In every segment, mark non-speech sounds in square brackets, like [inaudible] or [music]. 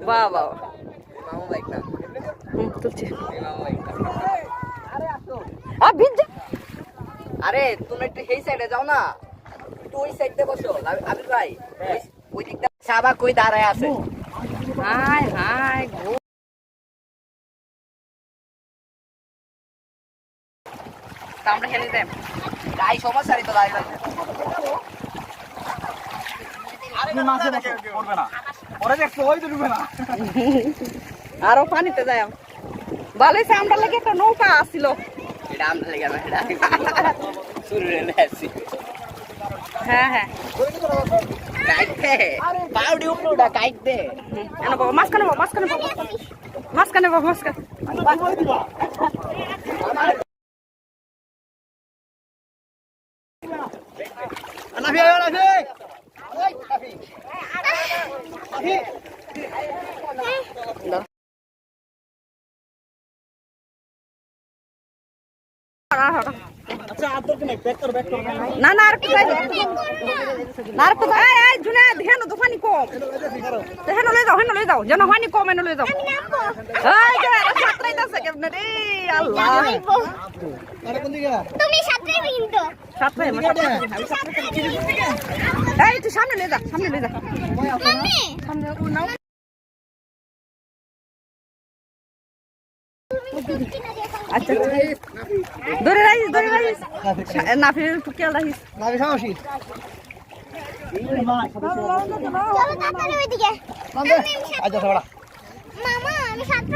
বাহ বাহ তুলছি। আরে তুমি একটু সেই সাইডে যাও না। একটু ওই সাইড বসো আবি- আবির ভাই। ওই- ওই দিকটা সাবা কই দাঁড়ায় আছে? হাই হাই গো আমরা খেলে যাই তাই সমস্যা তো দাঁড়ায় আরও পানিতে যাই ভালো আমরা লাগে একটা নৌকা আসছিল [laughs] হ্যাঁ হ্যাঁ। বাবা মাঝখানে বাবা মাঝখানে মাঝখানে মাঝখানে। আয় নাফি না না, আর কোথায়? না, আর কোথায়? এই জুনা হেন কম। হেন লই যাও হেন লই যাও। যেন পানি কম হেন লই যাও। কেমনে রে আল্লাহ। তুমি সাথে কিন্তু সাতরাই আমার এই তুই সামনে লই যা সামনে লই যা। মাম্মি। সামনে ও নাও। আচ্ছা আচ্ছা। ধরে রাখিস ধরে রাখিস না ফিরে একটু খেয়াল রাখিস। ওইদিকে। আচ্ছা মামা আমি সাতটা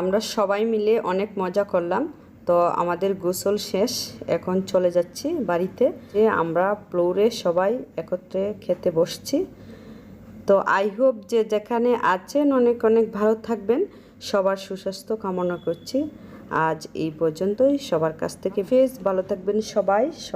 আমরা সবাই মিলে অনেক মজা করলাম। তো আমাদের গোসল শেষ, এখন চলে যাচ্ছি বাড়িতে। যে আমরা ফ্লোরে সবাই একত্রে খেতে বসছি। তো আই হোপ যে যেখানে আছেন অনেক অনেক ভালো থাকবেন। সবার সুস্বাস্থ্য কামনা করছি। আজ এই পর্যন্তই। সবার কাছ থেকে ফেস, ভালো থাকবেন সবাই।